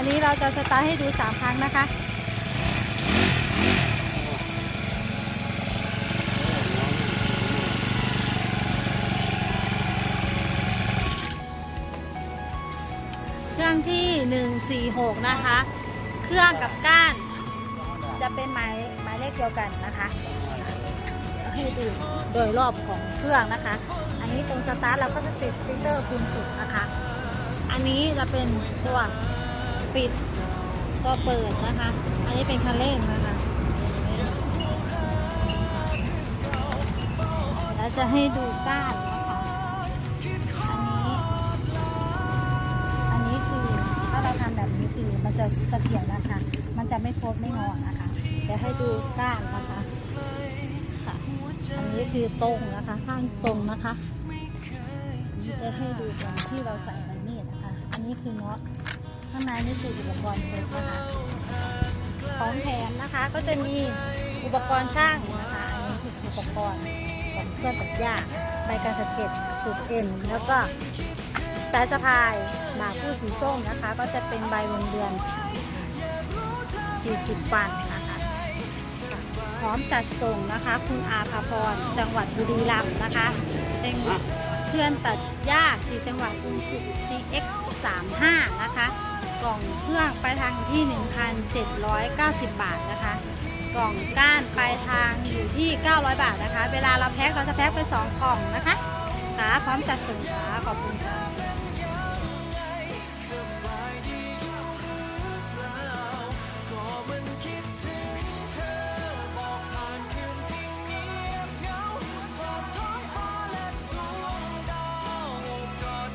อันนี้เราจะสตาร์ทให้ดูสามครั้งนะคะ เครื่องที่ 146 นะคะ เครื่องกับก้าน จะเป็นหมายหมายเลขเดียวกันนะคะให้ดูโดยรอบของเครื่องนะคะ อันนี้ตรงสตาร์ทเราก็จะติดสติ๊กเกอร์คูณสุดนะคะ อันนี้จะเป็นตัว ปิดตัวเปิดนะคะ อันนี้เป็นคันเร่งนะคะ แล้วจะให้ดูก้านนะคะ อันนี้ อันนี้คือถ้าเราทำแบบนี้คือมันจะเสถียรนะคะ มันจะไม่โคตรไม่งอนะคะเดี๋ยวให้ดูก้านนะคะค่ะอันนี้คือตรงนะคะ ข้างตรงนะคะจะให้ดูตรงที่เราใส่ในมีดนะคะ อันนี้คือน็อ ข้างในนี่คืออุปกรณ์เพชรนะคะของแถมนะคะก็จะมีอุปกรณ์ช่างนะคะอันนี้คืออุปกรณ์ของเครื่องตัดหญ้าใบการสเก็ดสูตรเอ็นแล้วก็สายสะพายหมากผู้สีส้มนะคะ ก็จะเป็นใบวนเดือน 40วันนะคะพร้อมจัดส่งนะคะ คุณอาภาพรจังหวัดบุรีรัมย์นะคะเป็นเครื่องตัดหญ้าสีจังหวัดกรุงสุ GX 35 นะคะ กล่องเครื่องไปลายทางที่ 1,790 บาทนะคะ กล่องก้านปลายทางอยู่ที่ 900 บาทนะคะ เวลาเราแพ็คเราจะแพ็คไป 2 กล่องนะคะค่ะพร้อมจัดส่งค่ะขอบคุณค่ะ